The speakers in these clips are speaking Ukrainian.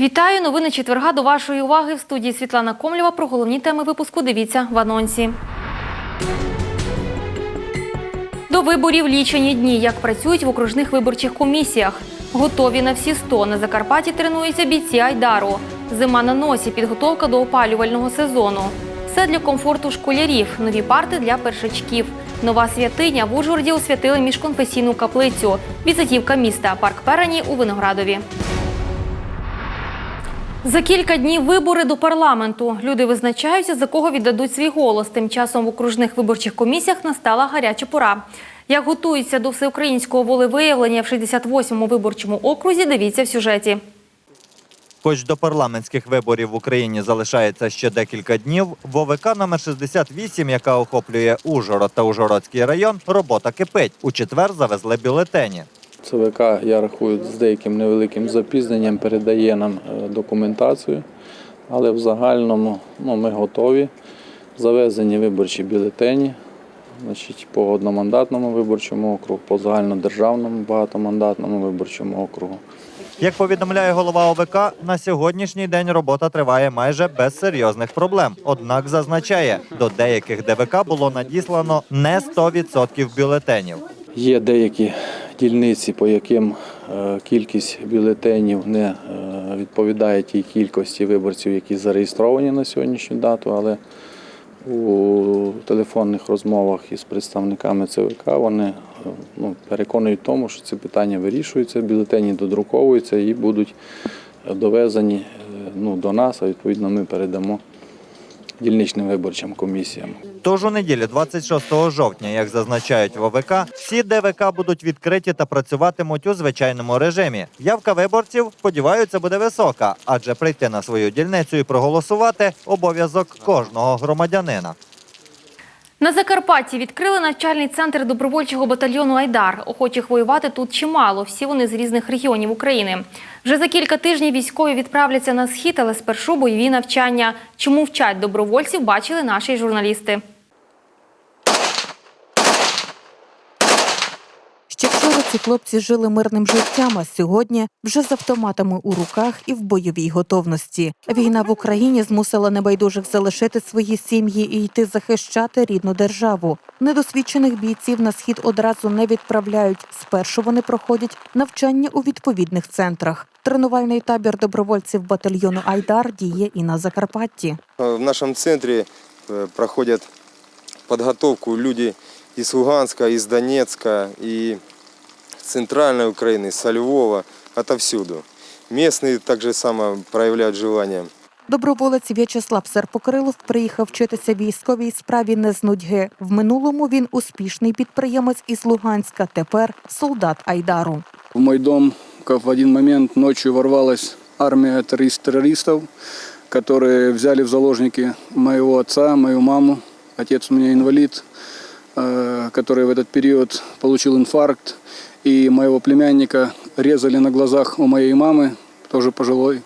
Вітаю! Новини четверга до вашої уваги в студії Світлана Комлєва. Про головні теми випуску дивіться в анонсі. До виборів лічені дні. Як працюють в окружних виборчих комісіях. Готові на всі 100. На Закарпатті тренуються бійці Айдару. Зима на носі. Підготовка до опалювального сезону. Все для комфорту школярів. Нові парти для першачків. Нова святиня в Ужгороді освятили міжконфесійну каплицю. Візитівка міста. Парк Перені у Виноградові. За кілька днів вибори до парламенту. Люди визначаються, за кого віддадуть свій голос. Тим часом в окружних виборчих комісіях настала гаряча пора. Як готуються до всеукраїнського волевиявлення в 68-му виборчому окрузі, дивіться в сюжеті. Хоч до парламентських виборів в Україні залишається ще декілька днів, в ОВК номер 68, яка охоплює Ужгород та Ужгородський район, робота кипить. У четвер завезли бюлетені. ЦВК, я рахую, з деяким невеликим запізненням передає нам е, документацію, але в загальному ну, ми готові. Завезені виборчі бюлетені значить, по одномандатному виборчому округу, по загальнодержавному багатомандатному виборчому округу. Як повідомляє голова ОВК, на сьогоднішній день робота триває майже без серйозних проблем. Однак зазначає, до деяких ДВК було надіслано не 100% бюлетенів. Є деякі дільниці, по яким е, кількість бюлетенів не е, відповідає тій кількості виборців, які зареєстровані на сьогоднішню дату, але у телефонних розмовах із представниками ЦВК вони е, ну, переконують тому, що це питання вирішується, бюлетені додруковуються і будуть довезені ну, до нас, а відповідно ми передамо дільничним виборчим комісіям. Тож у неділю 26 жовтня, як зазначають в ОВК, всі ДВК будуть відкриті та працюватимуть у звичайному режимі. Явка виборців, сподіваються, буде висока, адже прийти на свою дільницю і проголосувати обов'язок кожного громадянина. На Закарпатті відкрили навчальний центр добровольчого батальйону Айдар. Охочих воювати тут чимало. Всі вони з різних регіонів України. Вже за кілька тижнів військові відправляться на схід, але спершу бойові навчання. Чому вчать добровольців, бачили наші журналісти. Ще вчора ці хлопці жили мирним життям, а сьогодні вже з автоматами у руках і в бойовій готовності. Війна в Україні змусила небайдужих залишити свої сім'ї і йти захищати рідну державу. Недосвідчених бійців на схід одразу не відправляють. Спершу вони проходять навчання у відповідних центрах. Тренувальний табір добровольців батальйону Айдар діє і на Закарпатті. В нашем центре э, проходят подготовку люди из Луганска, из Донецка и с центральной Украины, со Львова, отовсюду. Местные также само проявляют желание. Доброволець В'ячеслав Серпокрилов приїхав вчитися військовій справі не з нудьги. В минулому він успішний підприємець із Луганська. Тепер солдат Айдару. В мой дом как в один момент ночью ворвалась армия террорист- террористов, которые взяли в заложники моего отца, мою маму. Отец у меня инвалид, э, который в этот период получил инфаркт. И моего племянника резали на глазах у моей мамы, тоже пожилой,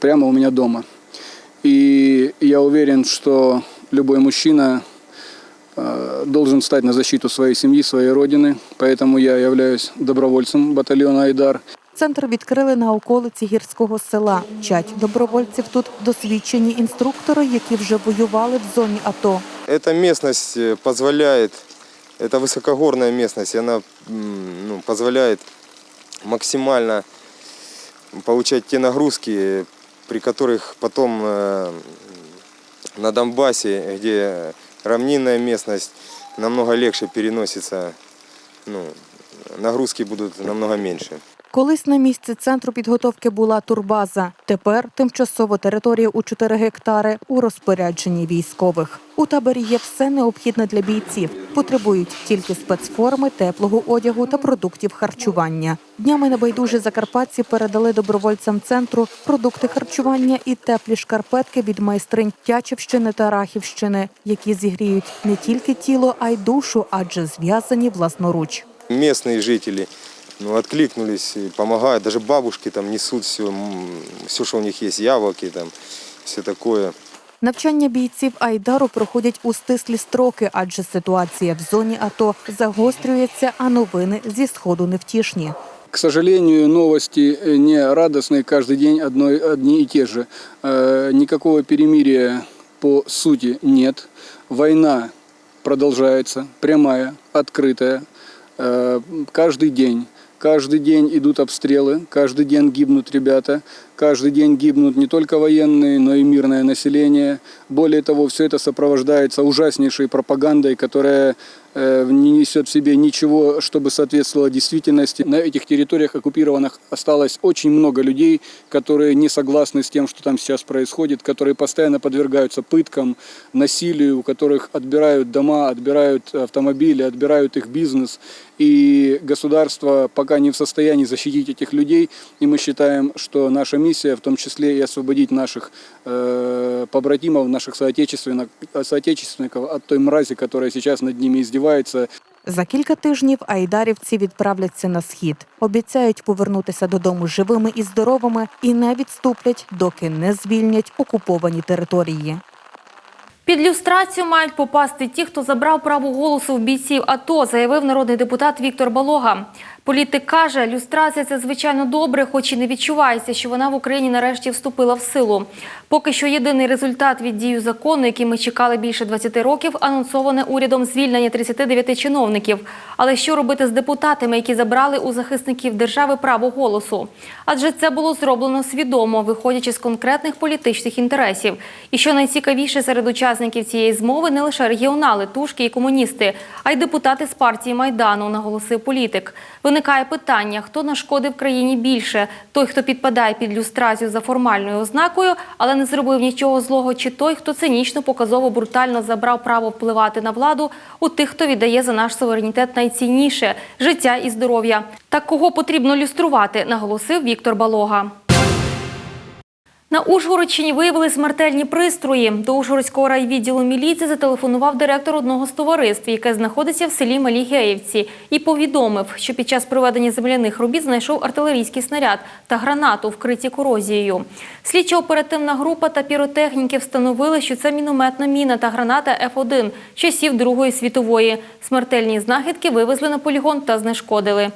прямо у меня дома. И я уверен, что любой мужчина э, должен встать на защиту своей семьи, своей родины. Поэтому я являюсь добровольцем батальона «Айдар». Центр відкрили на околиці гірського села. Вчать добровольців тут досвідчені інструктори, які вже воювали в зоні АТО. Эта местность э, позволяет, это высокогорная местность, и она ну, позволяет максимально получать те нагрузки, при которых потом э, на Донбассе, где равнинная местность, намного легче переносится, ну, нагрузки будут намного меньше. Колись на місці центру підготовки була турбаза. Тепер тимчасово територія у 4 гектари у розпорядженні військових. У таборі є все необхідне для бійців. Потребують тільки спецформи, теплого одягу та продуктів харчування. Днями небайдужі закарпатці передали добровольцям центру продукти харчування і теплі шкарпетки від майстринь Тячівщини та Рахівщини, які зігріють не тільки тіло, а й душу, адже зв'язані власноруч. местные жители ну, откликнулись и помогают. Даже бабушки там несут все, все, что у них есть, яблоки там, все такое. Навчання бійців Айдару проходять у стислі строки, адже ситуація в зоні АТО загострюється, а новини зі сходу невтішні. К сожалению, новости э, не радостные, каждый день одной, одни и те же. Э, Никакого перемирия по сути нет. Война продолжается, прямая, открытая, Э, каждый день. Каждый день идут обстрелы, каждый день гибнут ребята, Каждый день гибнут не только военные, но и мирное население. Более того, все это сопровождается ужаснейшей пропагандой, которая э, не несет в себе ничего, чтобы соответствовало действительности. На этих территориях оккупированных осталось очень много людей, которые не согласны с тем, что там сейчас происходит, которые постоянно подвергаются пыткам, насилию, у которых отбирают дома, отбирают автомобили, отбирают их бизнес. И государство пока не в состоянии защитить этих людей. И мы считаем, что наша миссия, в том числе и освободить наших э, побратимов, наших соотечественников, соотечественников от той мрази, которая сейчас над ними издевается, За кілька тижнів айдарівці відправляться на схід. Обіцяють повернутися додому живими і здоровими і не відступлять, доки не звільнять окуповані території. Під люстрацію мають попасти ті, хто забрав право голосу в бійців АТО, заявив народний депутат Віктор Балога. Політик каже, люстрація це звичайно добре, хоч і не відчувається, що вона в Україні нарешті вступила в силу. Поки що єдиний результат від дію закону, який ми чекали більше 20 років, анонсоване урядом звільнення 39 чиновників. Але що робити з депутатами, які забрали у захисників держави право голосу? Адже це було зроблено свідомо, виходячи з конкретних політичних інтересів. І що найцікавіше серед учасників цієї змови не лише регіонали, тушки і комуністи, а й депутати з партії Майдану, наголосив політик. Виникає питання, хто нашкодив країні більше: той, хто підпадає під люстрацію за формальною ознакою, але не зробив нічого злого, чи той, хто цинічно, показово, брутально забрав право впливати на владу у тих, хто віддає за наш суверенітет найцінніше життя і здоров'я. Так кого потрібно люструвати, наголосив Віктор Балога. На Ужгородщині виявили смертельні пристрої. До Ужгородського райвідділу міліції зателефонував директор одного з товариств, яке знаходиться в селі Малі Геївці, і повідомив, що під час проведення земляних робіт знайшов артилерійський снаряд та гранату, вкриті корозією. Слідчо-оперативна група та піротехніки встановили, що це мінометна міна та граната Ф1 часів Другої світової. Смертельні знахідки вивезли на полігон та знешкодили.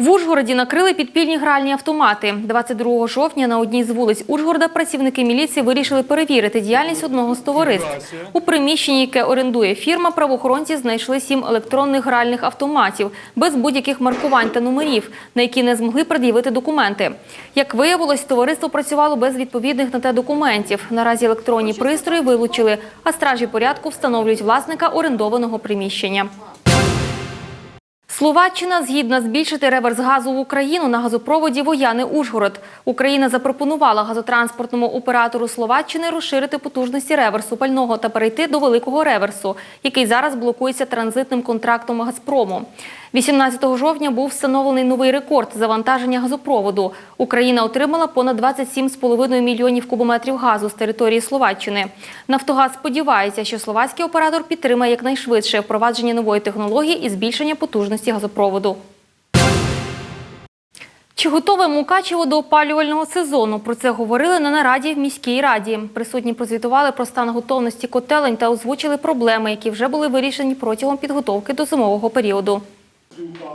В Ужгороді накрили підпільні гральні автомати. 22 жовтня на одній з вулиць Ужгорода працівники міліції вирішили перевірити діяльність одного з товариств. У приміщенні, яке орендує фірма, правоохоронці знайшли сім електронних гральних автоматів без будь-яких маркувань та номерів, на які не змогли пред'явити документи. Як виявилось, товариство працювало без відповідних на те документів. Наразі електронні пристрої вилучили, а стражі порядку встановлюють власника орендованого приміщення. Словаччина згідна збільшити реверс газу в Україну на газопроводі Вояни-Ужгород. Україна запропонувала газотранспортному оператору Словаччини розширити потужності реверсу пального та перейти до великого реверсу, який зараз блокується транзитним контрактом Газпрому. 18 жовтня був встановлений новий рекорд завантаження газопроводу. Україна отримала понад 27,5 мільйонів кубометрів газу з території Словаччини. Нафтогаз сподівається, що словацький оператор підтримає якнайшвидше впровадження нової технології і збільшення потужності газопроводу. Чи готове Мукачево до опалювального сезону? Про це говорили на нараді в міській раді. Присутні прозвітували про стан готовності котелень та озвучили проблеми, які вже були вирішені протягом підготовки до зимового періоду.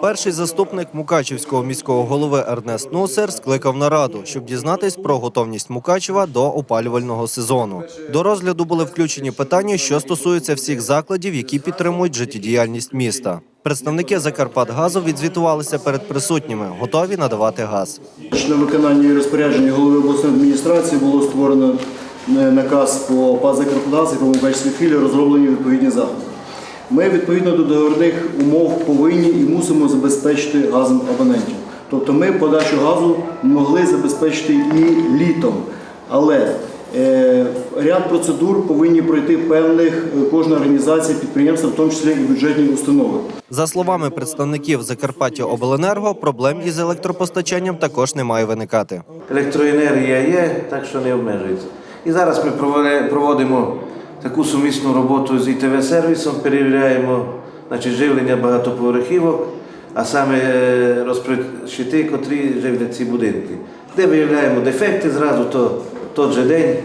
Перший заступник Мукачівського міського голови Ернест Нусер скликав нараду, щоб дізнатись про готовність Мукачева до опалювального сезону. До розгляду були включені питання, що стосуються всіх закладів, які підтримують життєдіяльність міста. Представники Закарпатгазу відзвітувалися перед присутніми, готові надавати газ. На виконання і розпорядження голови обласної адміністрації було створено е, наказ по ПАЗ «Закарпатгаз» і по Мукачівській філії розроблені відповідні заходи. Ми відповідно до договірних умов повинні і мусимо забезпечити газом абонентів. Тобто ми подачу газу могли забезпечити і літом, але е, ряд процедур повинні пройти певних е, кожна організація підприємства, в тому числі і бюджетні установи. За словами представників Закарпаття Обленерго, проблем із електропостачанням також не має виникати. Електроенергія є, так що не обмежується. І зараз ми проводимо таку сумісну роботу з ІТВ-сервісом, перевіряємо значить, живлення багатоповерхівок, а саме розпочати, котрі живлять ці будинки. Де виявляємо дефекти зразу, то той же день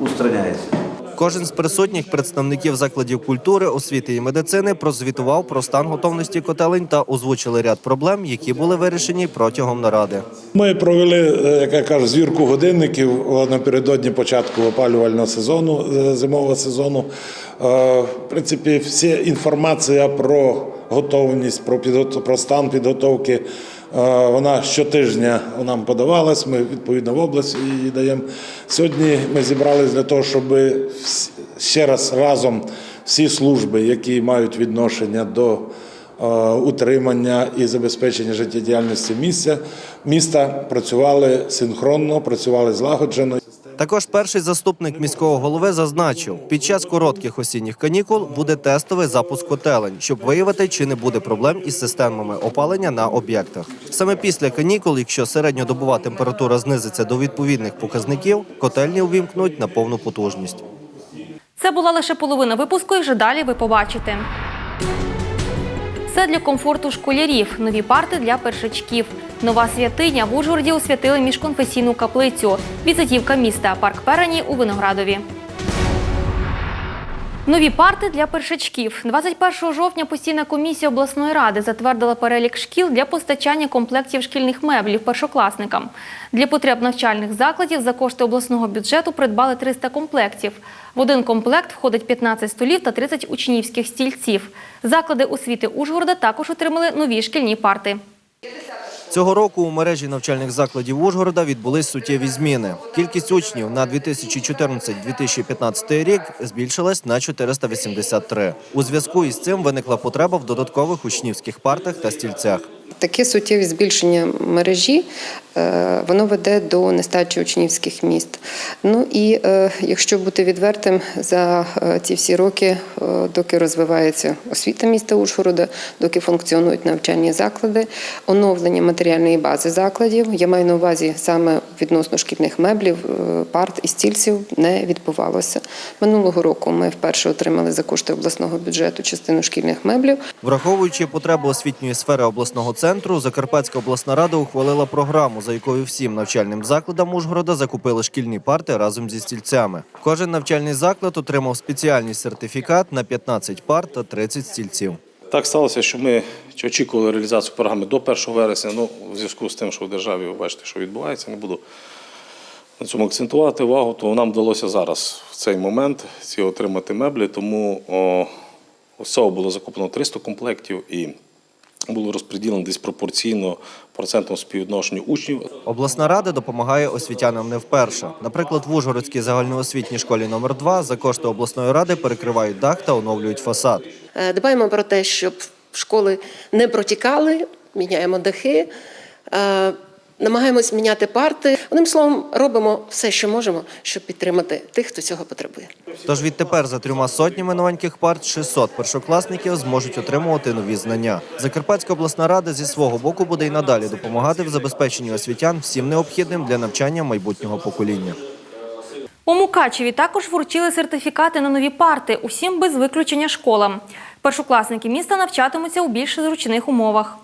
устраняється. Кожен з присутніх представників закладів культури, освіти і медицини прозвітував про стан готовності котелень та озвучили ряд проблем, які були вирішені протягом наради. Ми провели, е, як я кажу, звірку годинників напередодні початку опалювального сезону, е, зимового сезону. Е, В принципі, вся інформація про готовність, про, підготов... про стан підготовки, вона щотижня нам подавалась. Ми відповідно в область її даємо. Сьогодні ми зібрались для того, щоб ще раз разом всі служби, які мають відношення до е, утримання і забезпечення життєдіяльності місця, міста працювали синхронно, працювали злагоджено. Також перший заступник міського голови зазначив, під час коротких осінніх канікул буде тестовий запуск котелень, щоб виявити, чи не буде проблем із системами опалення на об'єктах. Саме після канікул, якщо середньодобова температура знизиться до відповідних показників, котельні увімкнуть на повну потужність. Це була лише половина випуску, і вже далі ви побачите. Все для комфорту школярів, нові парти для першачків. Нова святиня в Ужгороді освятили міжконфесійну каплицю. Візитівка міста Парк Перені у Виноградові. Нові парти для першачків. 21 жовтня постійна комісія обласної ради затвердила перелік шкіл для постачання комплектів шкільних меблів першокласникам. Для потреб навчальних закладів за кошти обласного бюджету придбали 300 комплектів. В один комплект входить 15 столів та 30 учнівських стільців. Заклади освіти Ужгорода також отримали нові шкільні парти. Цього року у мережі навчальних закладів Ужгорода відбулись суттєві зміни. Кількість учнів на 2014-2015 рік збільшилась на 483. У зв'язку із цим виникла потреба в додаткових учнівських партах та стільцях. Таке суттєві збільшення мережі воно веде до нестачі учнівських міст. Ну і е, якщо бути відвертим, за е, ці всі роки, е, доки розвивається освіта міста Ужгорода, доки функціонують навчальні заклади, оновлення матеріальної бази закладів, я маю на увазі саме відносно шкільних меблів, е, парт і стільців не відбувалося. Минулого року ми вперше отримали за кошти обласного бюджету частину шкільних меблів. Враховуючи потребу освітньої сфери обласного центру, Закарпатська обласна рада ухвалила програму, за якою всім навчальним закладам Ужгорода закупили шкільні парти разом зі стільцями. Кожен навчальний заклад отримав спеціальний сертифікат на 15 парт та 30 стільців. Так сталося, що ми очікували реалізацію програми до 1 вересня. Ну, в зв'язку з тим, що в державі ви бачите, що відбувається, не буду на цьому акцентувати увагу, то нам вдалося зараз в цей момент ці отримати меблі. Тому о, всього було закуплено 300 комплектів і було розподілено десь пропорційно процентом співвідношенню учнів. Обласна рада допомагає освітянам не вперше. Наприклад, в Ужгородській загальноосвітній школі номер 2 за кошти обласної ради перекривають дах та оновлюють фасад. Е, Дбаємо про те, щоб школи не протікали, міняємо дахи, е, намагаємось міняти парти. Одним словом, робимо все, що можемо, щоб підтримати тих, хто цього потребує. Тож відтепер за трьома сотнями новеньких парт 600 першокласників зможуть отримувати нові знання. Закарпатська обласна рада зі свого боку буде й надалі допомагати в забезпеченні освітян всім необхідним для навчання майбутнього покоління. У Мукачеві також вручили сертифікати на нові парти, усім без виключення школам. Першокласники міста навчатимуться у більш зручних умовах.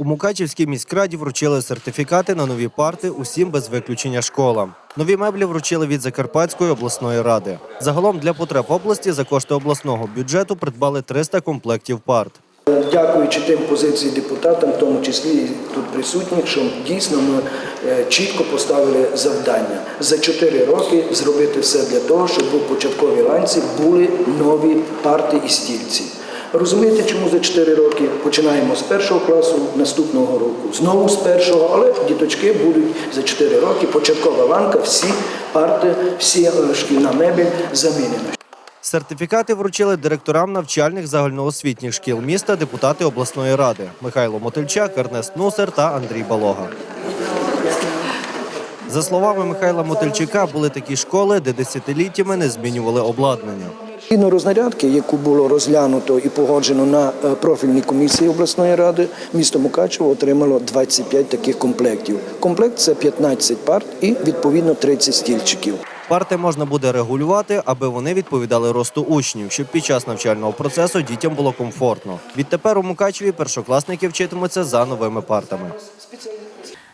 У Мукачівській міськраді вручили сертифікати на нові парти усім без виключення школам. Нові меблі вручили від Закарпатської обласної ради. Загалом для потреб області за кошти обласного бюджету придбали 300 комплектів парт. Дякуючи тим позиції депутатам, в тому числі тут присутніх, що дійсно ми е, чітко поставили завдання за 4 роки зробити все для того, щоб у початковій ланці були нові парти і стільці. Розумієте, чому за 4 роки починаємо з першого класу наступного року, знову з першого, але діточки будуть за 4 роки. Початкова ланка, всі парти, всі е, шкільна мебель замінена. Сертифікати вручили директорам навчальних загальноосвітніх шкіл міста депутати обласної ради Михайло Мотильчак, Ернест Нусер та Андрій Балога. За словами Михайла Мотильчака, були такі школи, де десятиліттями не змінювали обладнання. Згідно рознарядки, яку було розглянуто і погоджено на е, профільній комісії обласної ради, місто Мукачево отримало 25 таких комплектів. Комплект це 15 парт і відповідно 30 стільчиків. Парти можна буде регулювати, аби вони відповідали росту учнів, щоб під час навчального процесу дітям було комфортно. Відтепер у Мукачеві першокласники вчитимуться за новими партами.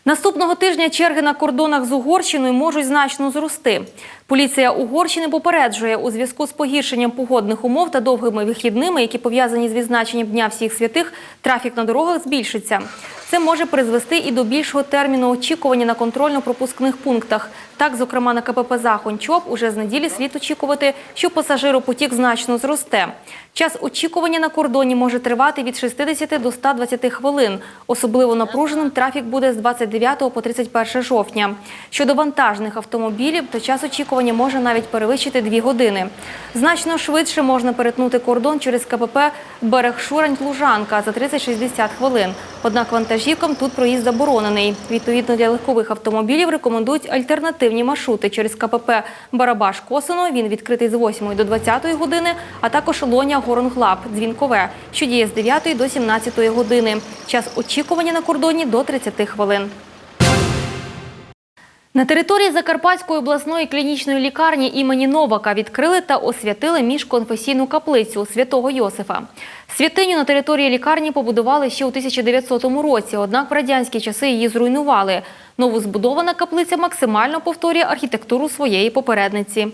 Наступного тижня черги на кордонах з Угорщиною можуть значно зрости. Поліція Угорщини попереджує у зв'язку з погіршенням погодних умов та довгими вихідними, які пов'язані з відзначенням Дня всіх святих, трафік на дорогах збільшиться. Це може призвести і до більшого терміну очікування на контрольно-пропускних пунктах. Так, зокрема, на КПП Захончоп уже з неділі слід очікувати, що пасажиропотік значно зросте. Час очікування на кордоні може тривати від 60 до 120 хвилин. Особливо напруженим трафік буде з 29 по 31 жовтня. Щодо вантажних автомобілів, то час очікування може навіть перевищити 2 години. Значно швидше можна перетнути кордон через КПП Берег Шурань-Лужанка за 30-60 хвилин. Однак вантажівкам тут проїзд заборонений. Відповідно для легкових автомобілів рекомендують альтернативні маршрути через КПП Барабаш-Косино. Він відкритий з 8 до 20 години, а також Лоня Горонглаб Дзвінкове, що діє з 9 до 17 години. Час очікування на кордоні до 30 хвилин. На території Закарпатської обласної клінічної лікарні імені Новака відкрили та освятили міжконфесійну каплицю святого Йосифа. Святиню на території лікарні побудували ще у 1900 році, однак в радянські часи її зруйнували. Новозбудована каплиця максимально повторює архітектуру своєї попередниці.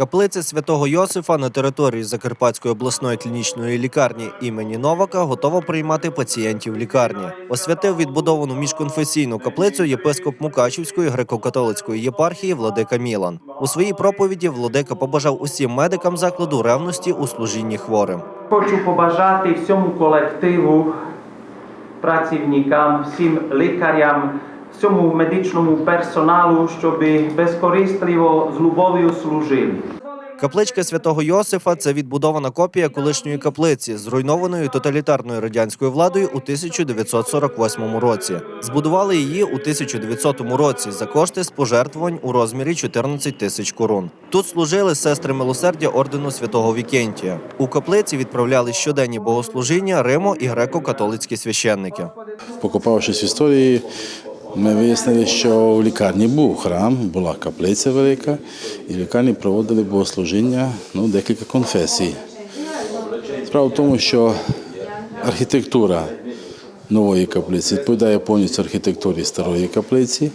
Каплиця святого Йосифа на території Закарпатської обласної клінічної лікарні імені Новака готова приймати пацієнтів лікарні. Освятив відбудовану міжконфесійну каплицю єпископ Мукачівської греко-католицької єпархії Владика Мілан. У своїй проповіді Владика побажав усім медикам закладу ревності у служінні хворим. Хочу побажати всьому колективу, працівникам, всім лікарям, всьому медичному персоналу, щоб безкорисливо з любов'ю служили. Капличка святого Йосифа це відбудована копія колишньої каплиці, зруйнованої тоталітарною радянською владою у 1948 році. Збудували її у 1900 році за кошти з пожертвувань у розмірі 14 тисяч корун. Тут служили сестри милосердя ордену святого Вікентія. У каплиці відправляли щоденні богослужіння Римо і греко-католицькі священники. Покопавшись в історії, ми вияснили, що в лікарні був храм, була каплиця велика, і в лікарні проводили богослужіння ну, декілька конфесій. Справа в тому, що архітектура нової каплиці відповідає повністю архітектурі старої каплиці.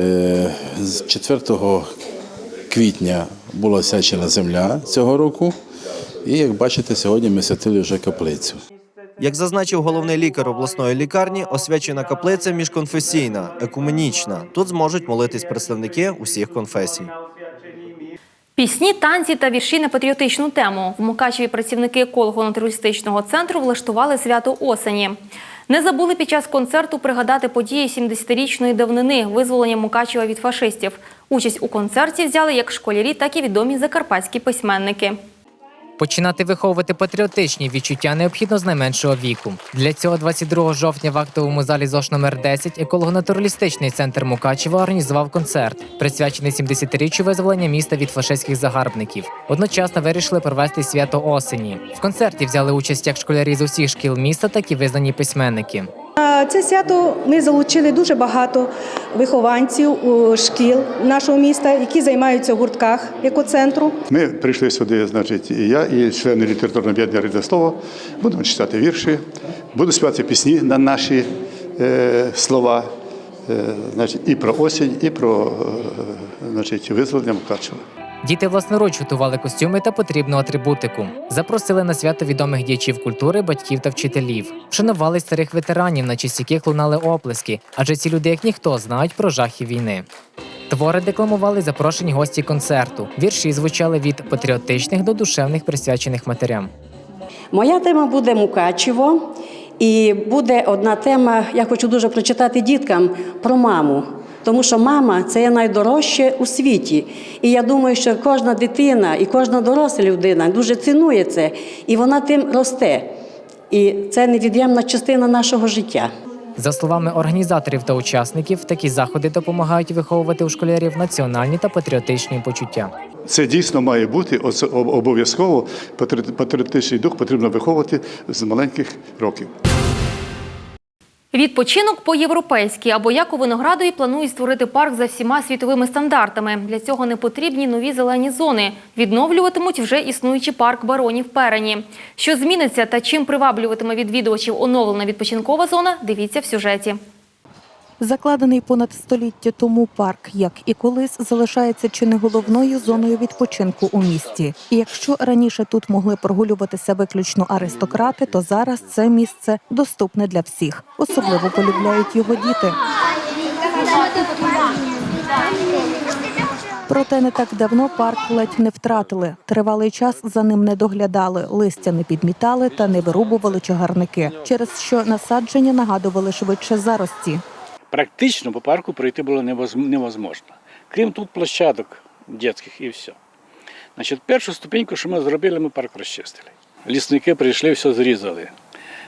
Е, З 4 квітня була осячена земля цього року, і як бачите, сьогодні ми святили вже каплицю. Як зазначив головний лікар обласної лікарні, освячена каплиця міжконфесійна, екуменічна. Тут зможуть молитись представники усіх конфесій. Пісні, танці та вірші на патріотичну тему. В Мукачеві працівники еколого-натуралістичного центру влаштували свято осені. Не забули під час концерту пригадати події 70-річної давнини визволення Мукачева від фашистів. Участь у концерті взяли як школярі, так і відомі закарпатські письменники. Починати виховувати патріотичні відчуття необхідно з найменшого віку. Для цього 22 жовтня в актовому залі ЗОШ номер 10 еколого-натуралістичний центр Мукачева організував концерт, присвячений 70-річчю визволення міста від фашистських загарбників. Одночасно вирішили провести свято осені. В концерті взяли участь як школярі з усіх шкіл міста, так і визнані письменники. Це свято ми залучили дуже багато вихованців шкіл нашого міста, які займаються в гуртках екоцентру. Ми прийшли сюди, значить, і я, і члени літературного об'єднання «Рідне слово. Будемо читати вірші, буду співати пісні на наші е, слова, е, значить, і про осінь, і про е, значить, визволення Мукачева. Діти власноруч готували костюми та потрібну атрибутику. Запросили на свято відомих діячів культури, батьків та вчителів. Вшанували старих ветеранів, на честь яких лунали оплески, адже ці люди, як ніхто, знають про жахи війни. Твори декламували запрошені гості концерту. Вірші звучали від патріотичних до душевних, присвячених матерям. Моя тема буде Мукачево, і буде одна тема, я хочу дуже прочитати діткам про маму. Тому що мама це є найдорожче у світі. І я думаю, що кожна дитина і кожна доросла людина дуже цінує це, і вона тим росте. І це невід'ємна частина нашого життя. За словами організаторів та учасників, такі заходи допомагають виховувати у школярів національні та патріотичні почуття. Це дійсно має бути обов'язково. Патріотичний дух потрібно виховувати з маленьких років. Відпочинок по-європейськи або як у Виноградові планують створити парк за всіма світовими стандартами. Для цього не потрібні нові зелені зони. Відновлюватимуть вже існуючий парк баронів Перені. Що зміниться та чим приваблюватиме відвідувачів оновлена відпочинкова зона, дивіться в сюжеті. Закладений понад століття тому парк, як і колись, залишається чи не головною зоною відпочинку у місті. І якщо раніше тут могли прогулюватися виключно аристократи, то зараз це місце доступне для всіх. Особливо полюбляють його діти. Проте не так давно парк ледь не втратили. Тривалий час за ним не доглядали, листя не підмітали та не вирубували чагарники, через що насадження нагадували швидше зарості. Практично по парку пройти було невоз- невозможно. Крім тут площадок дитячих і все. Значить, першу ступеньку, що ми зробили, ми парк розчистили. Лісники прийшли, все зрізали.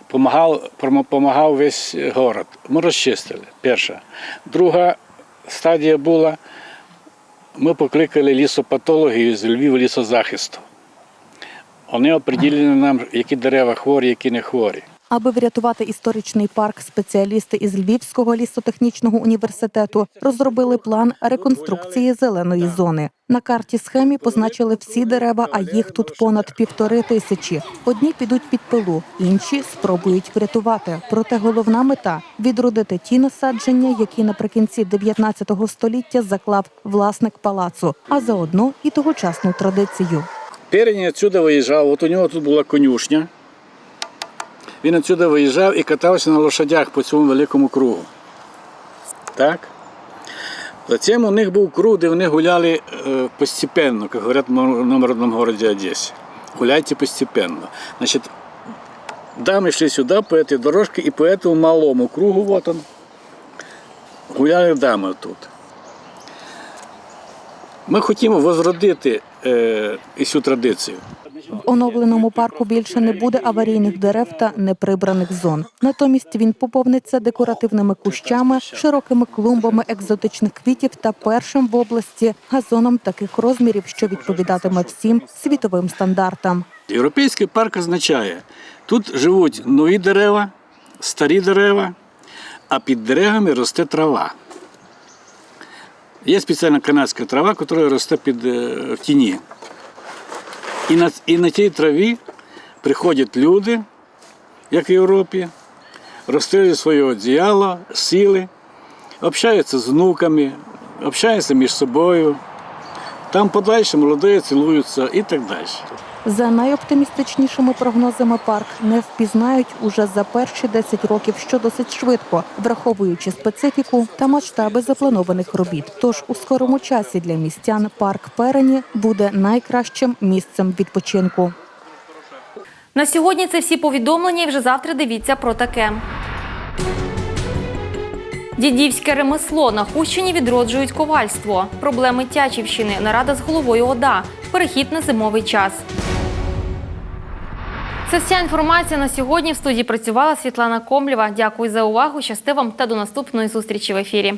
Помагав, помагав весь город. Ми розчистили. Перша. Друга стадія була, ми покликали лісопатологів з Львів лісозахисту. Вони оприділили нам, які дерева хворі, які не хворі. Аби врятувати історичний парк, спеціалісти із Львівського лісотехнічного університету розробили план реконструкції зеленої зони. На карті схемі позначили всі дерева, а їх тут понад півтори тисячі. Одні підуть під пилу, інші спробують врятувати. Проте головна мета відродити ті насадження, які наприкінці 19 століття заклав власник палацу, а заодно і тогочасну традицію. Перень відсюди виїжджав, от у нього тут була конюшня Він відсюди виїжджав і катався на лошадях по цьому великому кругу. Так? Затем у них був круг, де вони гуляли е, постепенно, як говорять в номерному городі Одесі. Гуляйте постепенно. Значить, дамы шли сюда по этой дорожке и по этому малому кругу, вот он, гуляли дамы тут. Ми хотімо возродити е, і цю традицію. В оновленому парку більше не буде аварійних дерев та неприбраних зон. Натомість він поповниться декоративними кущами, широкими клумбами екзотичних квітів та першим в області газоном таких розмірів, що відповідатиме всім світовим стандартам. Європейський парк означає, тут живуть нові дерева, старі дерева, а під деревами росте трава. Є спеціальна канадська трава, яка росте під, е, в тіні. І на, і на тій траві приходять люди, як в Європі, розстрілюють своє одіяло, сіли, общаються з внуками, общаються між собою. Там подальше молоді цілуються і так далі. За найоптимістичнішими прогнозами парк не впізнають уже за перші 10 років, що досить швидко, враховуючи специфіку та масштаби запланованих робіт. Тож у скорому часі для містян парк Перені буде найкращим місцем відпочинку. На сьогодні це всі повідомлення. І вже завтра дивіться про таке. Дідівське ремесло на Хущині відроджують ковальство. Проблеми Тячівщини. Нарада з головою ОДА. Перехід на зимовий час. Це вся інформація на сьогодні. В студії працювала Світлана Комлєва. Дякую за увагу. Щасти вам та до наступної зустрічі в ефірі.